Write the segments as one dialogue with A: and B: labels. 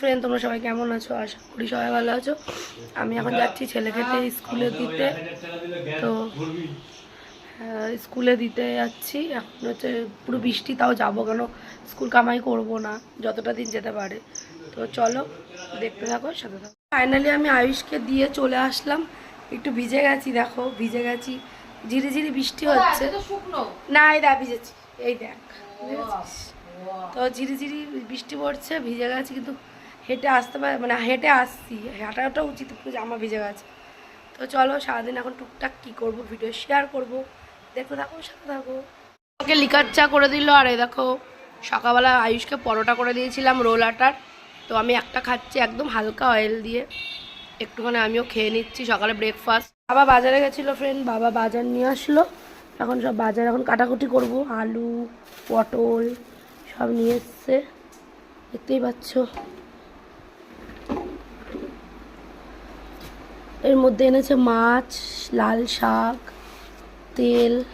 A: Friend তোমরা সবাই কেমন আছো? আশা করি সবাই ভালো আছো। আমি এখন যাচ্ছি ছেলেকে স্কুলে দিতে। তো স্কুলে দিতে যাচ্ছি। এখন হচ্ছে পুরো বৃষ্টি তাও যাব কেন? স্কুল কামাই করব না যতটা দিন যেতে পারে। তো চলো দেখতে থাকো সাথে থাকো। ফাইনালি আমি আয়ুষকে দিয়ে চলে আসলাম। একটু ভিজে গেছি দেখো ভিজে গেছি। ঝিরি ঝিরি বৃষ্টি হচ্ছে। না এই দেখ ভিজেছি। এই দেখ তো ঝিরি ঝিরি বৃষ্টি পড়ছে ভিজে গেছে কিন্তু হেঁটে আসতে পারে মানে হেঁটে আসছি। হাঁটাটা উচিত, পুরো জামা ভিজে গেছে। তো চলো সারাদিন এখন টুকটাক কী করব ভিডিও শেয়ার করব। দেখো থাকো, সাথে থাকো। ওকে লিকার চা করে দিল, আর এই দেখো, সকালবেলা আয়ুষকে পরোটা করে দিয়েছিলাম রোল আটার। তো আমি একটা খাচ্ছি একদম হালকা অয়েল দিয়ে। একটুখানি আমিও খেয়ে নিচ্ছি সকালে ব্রেকফাস্ট বাবা বাজারে গেছিল ফ্রেন্ড বাবা বাজার নিয়ে আসলো। এখন সব বাজার এখন কাটাকুটি করব। আলু, পটল, সব নিয়ে এসছে। দেখতেই পাচ্ছ। এর মধ্যে এনেছে মাছ, লাল শাক, তেল।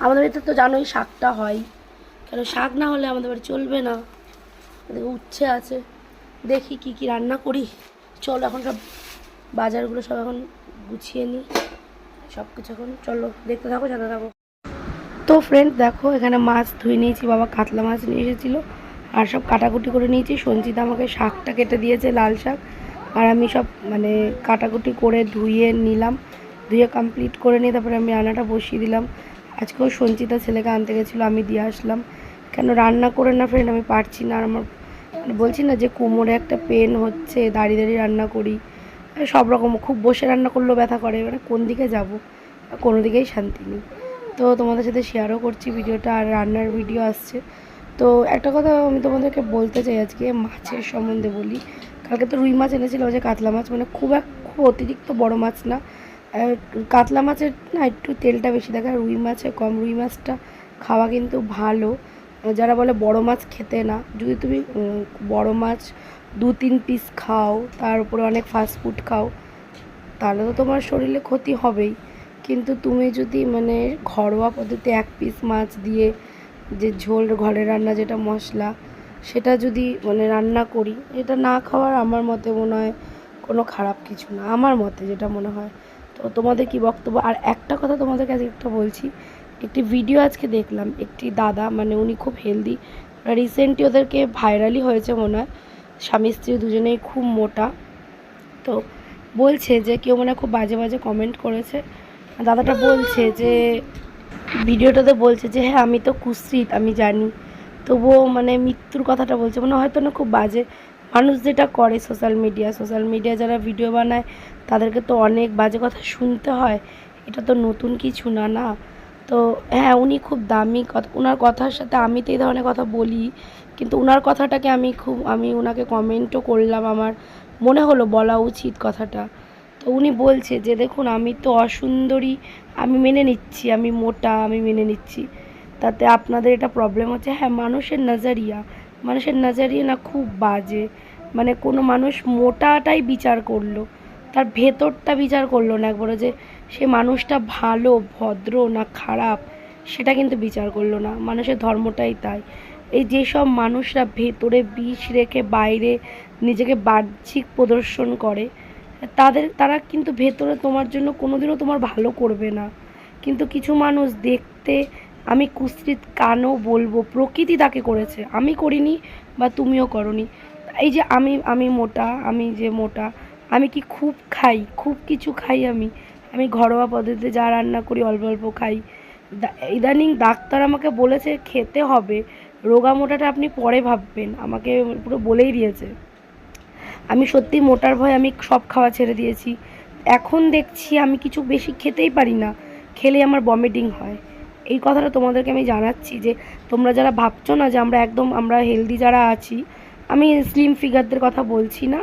A: আমাদের বাড়িতে তো জানোই শাকটা হয়। কেন শাক না হলে আমাদের বাড়ি চলবে না। উচ্ছে আছে। দেখি কি কি রান্না করি। চলো এখন সব বাজারগুলো সব এখন গুছিয়ে নিই। সব কিছু এখন চলো, দেখতে থাকো জানা থাকো। তো ফ্রেন্ড দেখো, এখানে মাছ ধুয়ে নিয়েছি, বাবা কাতলা মাছ নিয়ে এসেছিল। আর সব কাটাকুটি করে নিয়েছি। সঞ্চিতা আমাকে শাকটা কেটে দিয়েছে, লাল শাক। আর আমি সব মানে কাটাকুটি করে ধুয়ে নিলাম, ধুয়ে কমপ্লিট করে নিয়ে তারপরে আমি রান্নাটা বসিয়ে দিলাম। আজকেও সঞ্চিতা ছেলেকে আনতে গেছিল, আমি দিয়ে আসলাম। কেন রান্না করে না ফ্রেন্ড আমি পারছি না, আর আমার মানে বলছি না যে কোমরে একটা পেন হচ্ছে, দাঁড়িয়ে দাঁড়িয়ে রান্না করি। সব রকম, খুব বসে রান্না করলেও ব্যথা করে। মানে কোন দিকে যাব? কোনো দিকেই শান্তি নেই। তো তোমাদের সাথে শেয়ারও করছি ভিডিওটা, আর রান্নার ভিডিও আসছে। তো একটা কথা আমি তোমাদেরকে বলতে চাই আজকে, মাছের সম্বন্ধে বলি। কালকে তো রুই মাছ এনেছিল যে কাতলা মাছ মানে খুব এক খুব অতিরিক্ত বড় মাছ না। কাতলা মাছের না একটু তেলটা বেশি থাকে রুই মাছে কম। রুই মাছটা খাওয়া কিন্তু ভালো। যারা বলে বড় মাছ খেতে না, যদি তুমি বড় মাছ দু তিন পিস খাও, তার উপরে অনেক ফাস্ট ফুড খাও, তাহলে তো তোমার শরীরে ক্ষতি হবেই। কিন্তু তুমি যদি মানে ঘরোয়া পদ্ধতিতে এক পিস মাছ দিয়ে যে ঝোল, ঘরে রান্না যেটা মশলা সেটা যদি মানে রান্না করি, এটা না খাওয়ার আমার মতে মনে হয় কোনো খারাপ কিছু না, আমার মতে যেটা মনে হয়। তো তোমাদের কি বক্তব্য? আর একটা কথা তোমাদের কাছে একটা বলছি, একটি ভিডিও আজকে দেখলাম, একটি দাদা মানে উনি খুব হেলদি রিসেন্টলি ওদেরকে ভাইরালই হয়েছে মনে হয়, স্বামী স্ত্রী দুজনেই খুব মোটা। তো বলছে যে কেউ মানে খুব বাজে বাজে কমেন্ট করেছে। দাদাটা বলছে যে ভিডিওটাতে বলছে যে হ্যাঁ আমি তো কুশ্রিত, আমি জানি। তবুও মানে মৃত্যুর কথাটা বলছে। মানে হয়তো না খুব বাজে। মানুষ যেটা করে সোশ্যাল মিডিয়া সোশ্যাল মিডিয়া যারা ভিডিও বানায়, তাদেরকে তো অনেক বাজে কথা শুনতে হয়। এটা তো নতুন কিছু না না? তো হ্যাঁ উনি খুব দামি কথা ওনার কথার সাথে আমি তো এই ধরনের কথা বলি। কিন্তু ওনার কথাটাকে আমি খুব, আমি ওনাকে কমেন্টও করলাম আমার। মনে হলো বলা উচিত কথাটা। তো উনি বলছে যে, দেখুন, আমি তো অসুন্দরী, আমি মেনে নিচ্ছি, আমি মোটা, আমি মেনে নিচ্ছি। তাতে আপনাদের এটা প্রবলেম হচ্ছে। হ্যাঁ মানুষের নজরিয়া মানুষের নজরিয়া না খুব বাজে। মানে কোনো মানুষ মোটাটাই বিচার করল, তার ভেতরটা বিচার করল না একবারে যে সে মানুষটা ভালো, ভদ্র না খারাপ, সেটা কিন্তু বিচার করল না। মানুষের ধর্মটাই তাই। এই যেসব মানুষরা ভেতরে বিষ রেখে বাইরে নিজেকে বাহ্যিক প্রদর্শন করে, তাদের, তারা কিন্তু ভেতরে তোমার জন্য কোনোদিনও তোমার ভালো করবে না। কিন্তু কিছু মানুষ দেখতে আমি কুশ্রিত কানও বলব? প্রকৃতি তাকে করেছে। আমি করিনি বা তুমিও করনি। এই যে আমি আমি মোটা, আমি যে মোটা, আমি কি খুব খাই? খুব কিছু খাই আমি। আমি ঘরোয়া পদ্ধতিতে যা রান্না করি, অল্প অল্প খাই। ইদানিং ডাক্তার আমাকে বলেছে খেতে হবে। রোগা মোটাটা আপনি পরে ভাববেন। আমাকে পুরো বলেই দিয়েছে। আমি সত্যি মোটার ভয় আমি সব খাওয়া ছেড়ে দিয়েছি। এখন দেখছি আমি কিছু বেশি খেতেই পারি না। খেলে আমার বমিটিং হয়। এই কথাটা তোমাদেরকে আমি জানাচ্ছি যে তোমরা যারা ভাবছ না যে আমরা একদম আমরা হেলদি যারা আছি, আমি স্লিম ফিগারদের কথা বলছি না,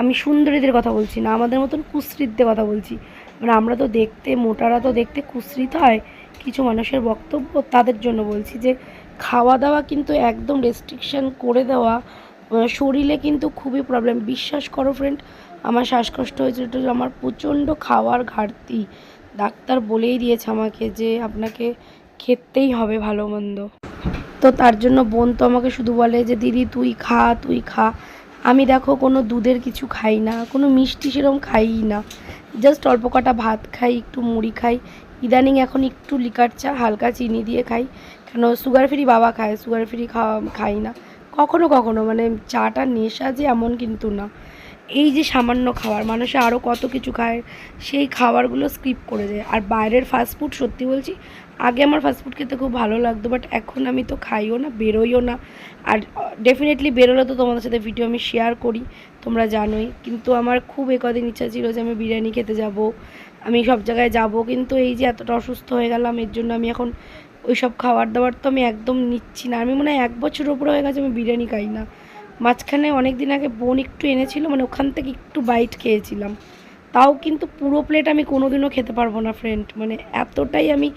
A: আমি সুন্দরীদের কথা বলছি না, আমাদের মতন কুশ্রিতদের কথা বলছি। মানে আমরা তো দেখতে, মোটারা তো দেখতে কুশ্রিত হয়। কিছু মানুষের বক্তব্য তাদের জন্য বলছি যে খাওয়া দাওয়া কিন্তু একদম রেস্ট্রিকশন করে দেওয়া শরীরে কিন্তু খুবই প্রবলেম বিশ্বাস করো ফ্রেন্ড আমার শ্বাসকষ্ট হয়েছিল আমার প্রচণ্ড খাওয়ার ঘাটতি। ডাক্তার বলেই দিয়েছে আমাকে যে আপনাকে খেতেই হবে ভালো মন্দ। তো তার জন্য বোন তো আমাকে শুধু বলে যে, দিদি, তুই খা তুই খা। আমি দেখো কোনো দুধের কিছু খাই না, কোনো মিষ্টি সেরকম খাই না। জাস্ট অল্প কটা ভাত খাই, একটু মুড়ি খাই। ইদানিং এখন একটু লিকার চা, হালকা চিনি দিয়ে খাই। কেন সুগার ফ্রি বাবা খায় সুগার ফ্রি খাওয়া, খাই না। কখনো কখনো মানে চাটা নেশা যে এমন কিন্তু না। এই যে সামান্য খাবার, মানুষে আরও কত কিছু খায়, সেই খাবারগুলো স্কিপ করে যায় আর বাইরের ফাস্টফুড সত্যি বলছি, আগে আমার ফাস্টফুড খেতে খুব ভালো লাগতো বাট এখন আমি তো খাইও না, বেরোইও না। আর ডেফিনেটলি বেরোলে তো তোমাদের সাথে ভিডিও আমি শেয়ার করি, তোমরা জানোই। কিন্তু আমার খুব এ কদিন ইচ্ছা ছিল যে আমি বিরিয়ানি খেতে যাব। আমি সব জায়গায় যাব, কিন্তু এই যে এতটা অসুস্থ হয়ে গেলাম, এর জন্য আমি এখন ওই সব খাবার দাবার তো আমি একদম নিচ্ছি না। আমি মনে হয় এক বছর ওপরে হয়ে গেছে আমি বিরিয়ানি খাই না। মাঝখানে অনেক দিন আগে বোন একটু এনেছিল মানে ওখান থেকে একটু বাইট খেয়েছিলাম। তাও কিন্তু পুরো প্লেট আমি কোনোদিনও খেতে পারব না ফ্রেন্ড মানে এতটাই আমি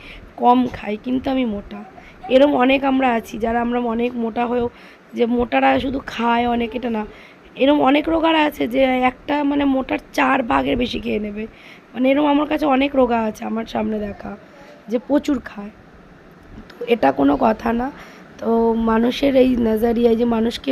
A: কম খাই, কিন্তু আমি মোটা। এরম অনেক আমরা আছি, যারা আমরা অনেক মোটা হয়েও, যে মোটারা শুধু খায় অনেক, এটা না। এরম অনেক রোগারা আছে যে একটা মানে মোটার চার ভাগের বেশি খেয়ে নেবে। মানে এরম আমার কাছে অনেক রোগা আছে, আমার সামনে দেখা, যে প্রচুর খায়। তো এটা কোনো কথা না। তো মানুষের এই নজারিয়ায় যে মানুষকে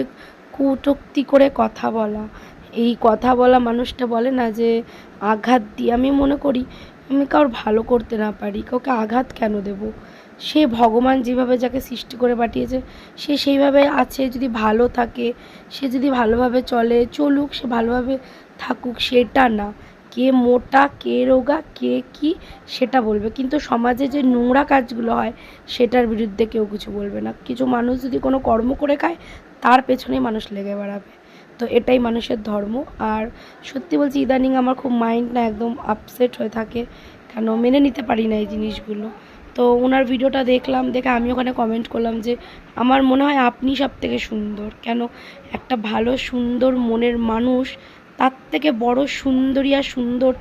A: কটূক্তি করে কথা বলা। এই কথা বলা মানুষটা বলে না যে, আঘাত দিয়ে। আমি মনে করি, আমি কারোর ভালো করতে না পারি, কাউকে আঘাত কেন দেব? সে ভগবান যেভাবে যাকে সৃষ্টি করে পাঠিয়েছে, সে সেইভাবে আছে। যদি ভালো থাকে, সে যদি ভালোভাবে চলে, চলুক, সে ভালোভাবে থাকুক, সেটা না। কে মোটা, কে রোগা, কে কি, সেটা বলবে। কিন্তু সমাজে যে নোংরা কাজগুলো হয়, সেটার বিরুদ্ধে কেউ কিছু বলবে না। কিছু মানুষ যদি কোনো কর্ম করে খায় তার পেছনেই মানুষ লেগে বেড়াবে। তো এটাই মানুষের ধর্ম। আর সত্যি বলছি, ইদানিং আমার খুব মাইন্ড না একদম আপসেট হয়ে থাকে। কেন? মেনে নিতে পারি না এই জিনিসগুলো। তো ওনার ভিডিওটা দেখলাম, দেখে আমি ওখানে কমেন্ট করলাম যে, আমার মনে হয় আপনি সব থেকে সুন্দর। কেন? একটা ভালো, সুন্দর মনের মানুষ, তার থেকে বড় সুন্দরী আর সুন্দর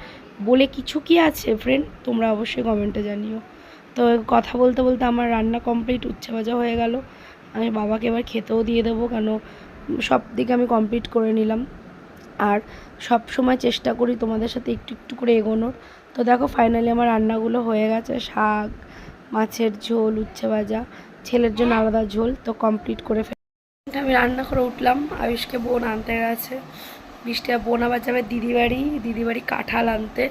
A: বলে কিছু কি আছে ফ্রেন্ড তোমরা অবশ্যই কমেন্টে জানিও। তো কথা বলতে বলতে আমার রান্না কমপ্লিট উচ্ছে হয়ে গেল। আমি বাবাকে এবার খেতেও দিয়ে দেবো কেন সব দিকে আমি কমপ্লিট করে নিলাম। আর সব সময় চেষ্টা করি তোমাদের সাথে একটু একটু করে এগোনোর। তো দেখো ফাইনালি আমার রান্নাগুলো হয়ে গেছে। শাক, মাছের ঝোল, উচ্ছে ভাজা, ছেলের জন্য আলাদা ঝোল। তো কমপ্লিট করে ফেল আমি রান্না করে উঠলাম। আয়ুষকে বোন আনতে গেছে। বৃষ্টি বোন আবার যাবে দিদি বাড়ি দিদি বাড়ি কাঁঠাল আনতে।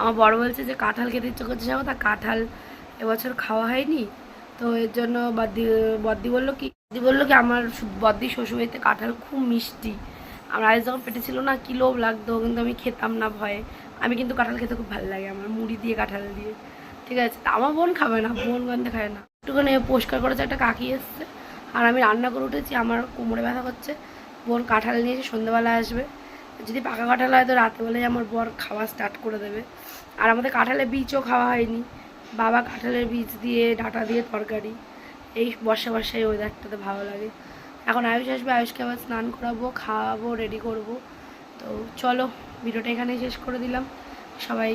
A: আমার বড় বলছে যে, কাঁঠাল খেতে ইচ্ছে করছে যাব তা কাঁঠাল এবছর খাওয়া হয়নি। তো এর জন্য বদ্দি বদ্দি বলল কি, বদ্দি বলল কি, আমার বদ্দি শ্বশুরবাড়িতে কাঁঠাল খুব মিষ্টি। আমার আজ যখন পেটে ছিল না, কি লোভ লাগতো, কিন্তু আমি খেতাম না ভয়ে। আমি কিন্তু কাঁঠাল খেতে খুব ভালো লাগে, আমার মুড়ি দিয়ে কাঁঠাল দিয়ে। ঠিক আছে আমার বোন খাবে না, বোন গন্ধে খায় না। একটুখানি পরিষ্কার করেছে একটা কাকি এসছে, আর আমি রান্না করে উঠেছি, আমার কোমরে ব্যথা করছে। বোন কাঁঠাল নিয়েছে সন্ধ্যেবেলা আসবে। যদি পাকা কাঁঠাল হয় তো রাতেবেলায় আমার বর খাওয়া স্টার্ট করে দেবে। আর আমাদের কাঁঠালের বীজও খাওয়া হয়নি। বাবা কাঁঠালের বীজ দিয়ে, ডাঁটা দিয়ে তরকারি। এই বর্ষা বর্ষায় ওয়েদারটাতে ভালো লাগে। এখন আয়ুষ আসবে, আয়ুষকে আবার স্নান করাবো, খাওয়াবো রেডি করব। তো চলো, ভিডিওটা এখানেই শেষ করে দিলাম। সবাই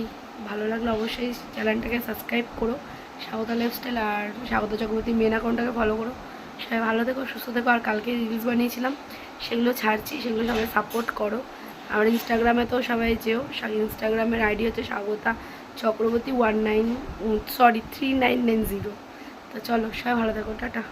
A: ভালো লাগলে অবশ্যই চ্যানেলটাকে সাবস্ক্রাইব করো। স্বাগত লাইফস্টাইল আর স্বাগত চক্রবর্তী মেন অ্যাকাউন্টটাকে ফলো করো। সবাই ভালো থেকো, সুস্থ থেকো। আর কালকে রিলস বানিয়েছিলাম, সেগুলো ছাড়ছি, সেগুলো সবাই সাপোর্ট করো। আমার ইনস্টাগ্রামে তো সবাই যেও ইনস্টাগ্রামের আইডি হচ্ছে Swagata Chakraborty one nine sorry three nine nine zero তো চলো সবাই ভালো থাকো টাটা।